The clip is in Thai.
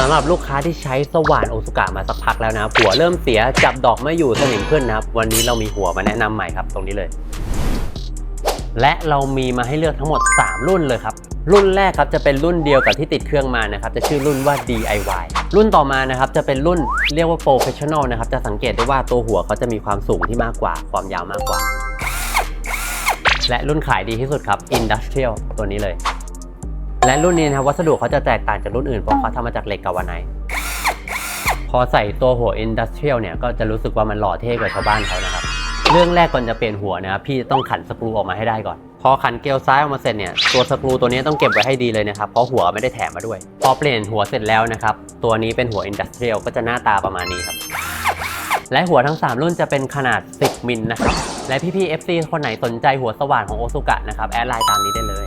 สำหรับลูกค้าที่ใช้สว่านโอซุกะมาสักพักแล้วนะหัวเริ่มเสียจับดอกไม่อยู่สนิมขึ้นนะครับ วันนี้เรามีหัวมาแนะนำใหม่ครับตรงนี้เลย และเรามีมาให้เลือกทั้งหมด 3 รุ่นเลยครับ รุ่นแรกครับจะเป็นรุ่นเดียวกับที่ติดเครื่องมานะครับ จะชื่อรุ่นว่า DIY รุ่นต่อมานะครับจะเป็นรุ่นเรียกว่า Professional นะครับ จะสังเกตได้ว่าตัวหัวเขาจะมีความสูงที่มากกว่า ความยาวมากกว่า และรุ่นขายดีที่สุดครับ Industrial ตัวนี้เลย และรุ่นนี้นะครับวัสดุเขาจะแตกต่างจากรุ่นอื่นเพราะเขาทำมาจากเหล็กกาวาไนท์พอใส่ตัวหัว Industrial เนี่ยก็จะรู้สึกว่ามันหล่อเท่กว่าชาวบ้านเขานะครับเรื่องแรกก่อนจะเปลี่ยนหัวนะครับพี่ต้องขันสกรูออกมาให้ได้ก่อน พอขันเกลียวซ้ายออกมาเสร็จเนี่ยตัวสกรูตัวนี้ต้องเก็บไว้ให้ดีเลยนะครับเพราะหัวไม่ได้แถมมาด้วย พอเปลี่ยนหัวเสร็จแล้วนะครับตัวนี้เป็นหัว Industrial ก็จะหน้าตาประมาณนี้ครับและหัวทั้ง 3 รุ่นจะเป็นขนาด 10 มิลนะครับและพี่ๆ FC คนไหนสนใจหัวสว่านของโอซุกะนะครับแอดไลน์ตามนี้ได้เลย